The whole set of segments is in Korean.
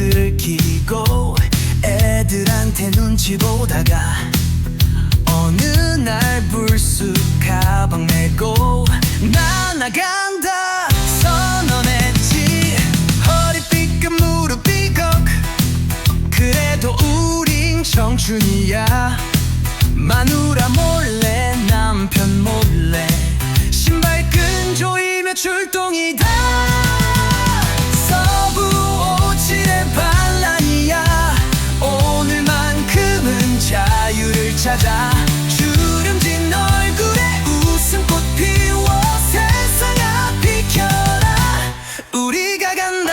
마스크를 끼고 애들한테 눈치 보다가 어느 날 불쑥 가방 메고 나 나간다. 선언했지. 허리띠 끝 무릎이 걱. 그래도 우린 청춘이야. 마누라 몰래 남편 몰래. 신발 끈 조이며 출동. 찾아 주름진 얼굴에 웃음꽃 피워 세상아 비켜라. 우리가 간다.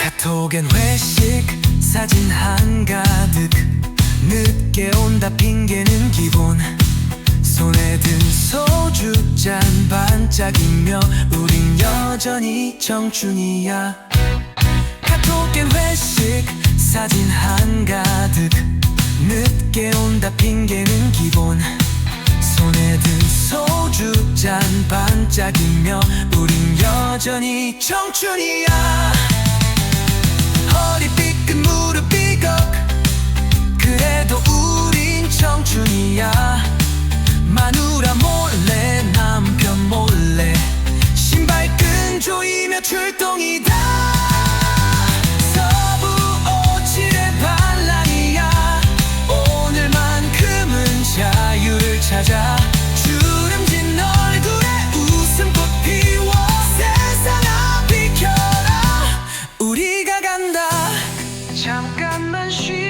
카톡엔 회식 사진 한가득. 늦게 온다 핑계는 기본. 손에 든 소주 잔 반짝이며 우린 여전히 청춘이야 카톡엔 회식 사진 한가득. 늦게 온다 핑계는 기본. 손에 든 소주 잔 반짝이며 우린 여전히 청춘이야. 허리 삐끗 무릎 长干慢行